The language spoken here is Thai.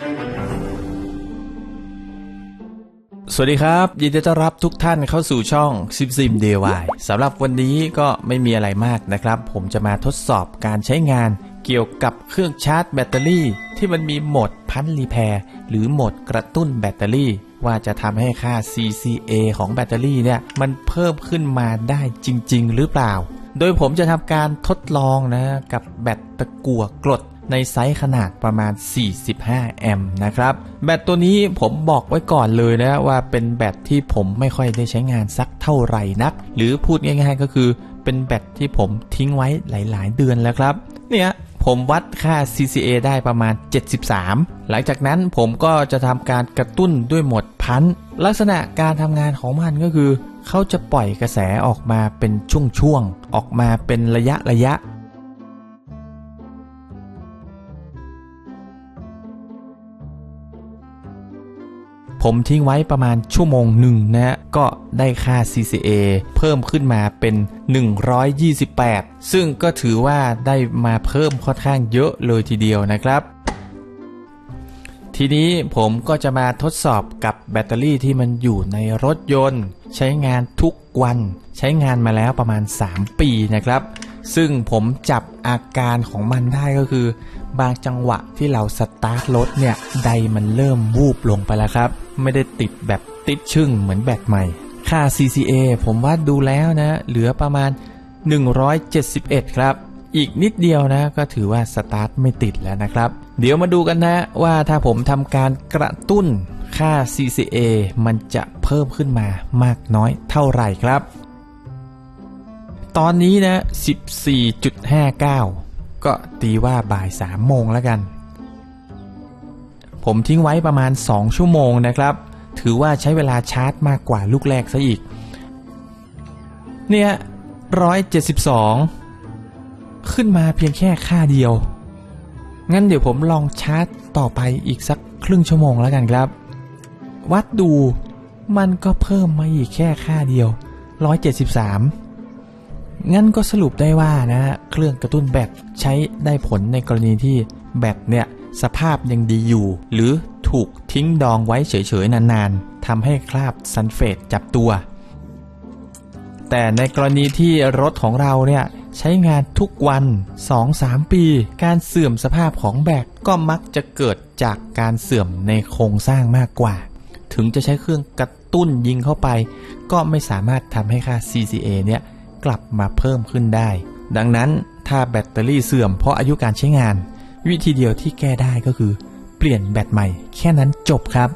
สวัสดีครับ ยินดีต้อนรับทุกท่านเข้าสู่ช่องซิมซิม DIY สำหรับวันนี้ก็ไม่มีอะไรมากนะครับ ผมจะมาทดสอบการใช้งานเกี่ยวกับเครื่องชาร์จแบตเตอรี่ ที่มันมีโหมดพันรีแพร์หรือโหมดกระตุ้นแบตเตอรี่ ว่าจะทำให้ค่า CCA ของแบตเตอรี่เนี่ยมันเพิ่มขึ้นมาได้จริง ๆ หรือเปล่า โดยผมจะทำการทดลองนะกับแบตตะกั่วกรด ในไซส์ขนาดประมาณ 45 แอมป์นะครับ แบตตัวนี้ผมบอกไว้ก่อนเลยนะว่าเป็นแบตที่ผมไม่ค่อยได้ใช้งานสักเท่าไหร่นัก หรือพูดง่ายๆก็คือเป็นแบตที่ผมทิ้งไว้หลาย ๆ เดือนแล้วครับ เนี่ยผมวัดค่า CCA ได้ประมาณ 73 หลังจากนั้นผมก็จะทำการกระตุ้นด้วยโหมดพันลักษณะการทำงานของมันก็คือ เขาจะปล่อยกระแสออกมาเป็นช่วงๆ ออกมาเป็นระยะระยะ ผมทิ้งไว้ประมาณชั่วโมงหนึ่งนะฮะก็ได้ค่า CCA เพิ่มขึ้นมาเป็น 128 ซึ่งก็ถือว่าได้มาเพิ่มค่อนข้างเยอะเลยทีเดียวนะครับทีนี้ผมก็จะมาทดสอบกับแบตเตอรี่ที่มันอยู่ในรถยนต์ ใช้งานทุกวัน ใช้งานมาแล้วประมาณ 3 ปีนะครับ ซึ่งผมจับอาการของมันได้ก็คือ บางจังหวะที่เราสตาร์ทรถเนี่ยใดมันเริ่มวูบลงไปแล้วครับ ไม่ได้ติดแบบติดชึ่งเหมือนแบตใหม่ ค่า CCA ผมว่าดูแล้วนะ เหลือประมาณ 171 ครับ อีกนิดเดียวนะ ก็ถือว่าสตาร์ทไม่ติดแล้วนะครับ เดี๋ยวมาดูกันนะว่าถ้าผมทำการกระตุ้นค่า CCA มันจะเพิ่มขึ้นมามากน้อยเท่าไหร่ครับ ตอนนี้นะ 14.59 ก็ตีว่าบ่าย3โมงแล้วกัน ผมทิ้งไว้ประมาณ 2 ชั่วโมงนะครับ ถือว่าใช้เวลาชาร์จมากกว่าลูกแรกซะอีก เนี่ย172 ขึ้นมาเพียงแค่ค่าเดียว งั้นเดี๋ยวผมลองชาร์จต่อไปอีกสักครึ่งชั่วโมงแล้วกันครับ วัดดูมันก็เพิ่มมาอีกแค่ค่าเดียว 173 งั้นก็สรุปได้ว่านะเครื่องกระตุ้นแบตใช้ได้ผลในกรณีที่แบตเนี่ยสภาพยังดีอยู่ หรือถูกทิ้งดองไว้เฉยๆนานๆทำให้คราบซัลเฟตจับตัว แต่ในกรณีที่รถของเราเนี่ยใช้งานทุกวัน 2-3 ปี การเสื่อมสภาพของแบตก็มักจะเกิดจากการเสื่อมในโครงสร้างมากกว่า ถึงจะใช้เครื่องกระตุ้นยิงเข้าไป ก็ไม่สามารถทำให้ค่า CCA เนี่ย กลับมาเพิ่มขึ้นได้ ดังนั้นถ้าแบตเตอรี่เสื่อมเพราะอายุการใช้งาน วิธีเดียวที่แก้ได้ก็คือ เปลี่ยนแบตใหม่ แค่นั้นจบครับ